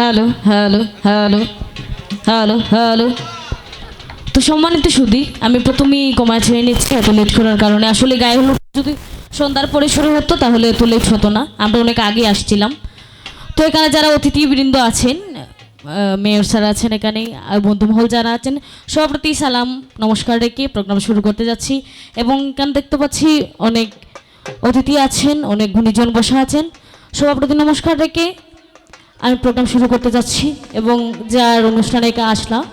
Hello hello hello hello hello. তো সম্মানিত সুদি আমি প্রথমেই কমায় ছেড়ে নিচ্ছি, এত লেট করার কারণে। আসলে গায়ে হলুদ যদি সন্ধ্যার পরে শুরু হতো, তাহলে এত লেট হতো না। আমরা অনেক আগে আসছিলাম। তো এখানে যারা অতিথিবৃন্দ আছেন মেয়র স্যার আছেন এখানে আর বন্ধুমহল যারা আছেন সবার প্রতি সালাম, নমস্কার রেখে প্রোগ্রাম শুরু করতে যাচ্ছি। এবং এখানে দেখতে পাচ্ছি অনেক অতিথি আছেন, অনেক গুণীজন বসা আছেন। সবার প্রতি নমস্কার রেখে আমি প্রোগ্রাম শুরু করতে যাচ্ছি এবং যার অনুষ্ঠানে আসলাম।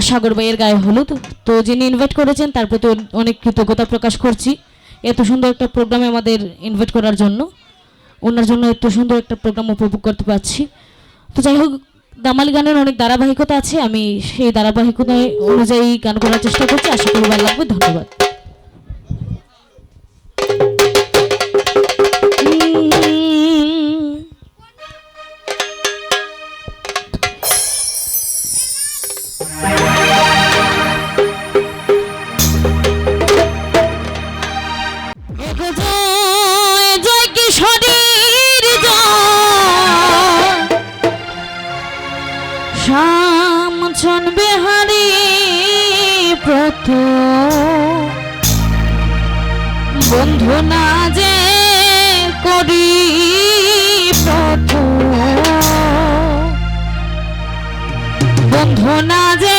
সাগর ভাইয়ের গায়ে হলুদ। তো যিনি ইনভাইট করেছেন, তার প্রতি অনেক কৃতজ্ঞতা প্রকাশ করছি। এত সুন্দর একটা প্রোগ্রামে আমাদের ইনভাইট করার জন্য। ওনার জন্য এত সুন্দর একটা প্রোগ্রাম উপভোগ করতে পারছি। তো যাই হোক, দামালি গানের অনেক ধারাবাহিকতা আছে। আমি সেই ধারাবাহিকতা অনুযায়ী গান করার চেষ্টা করছি। আশা করি ভালো লাগবে। ধন্যবাদ। শ্যামচন বিহারী প্রত। বন্ধু না যে করি প্রত। বন্ধু না যে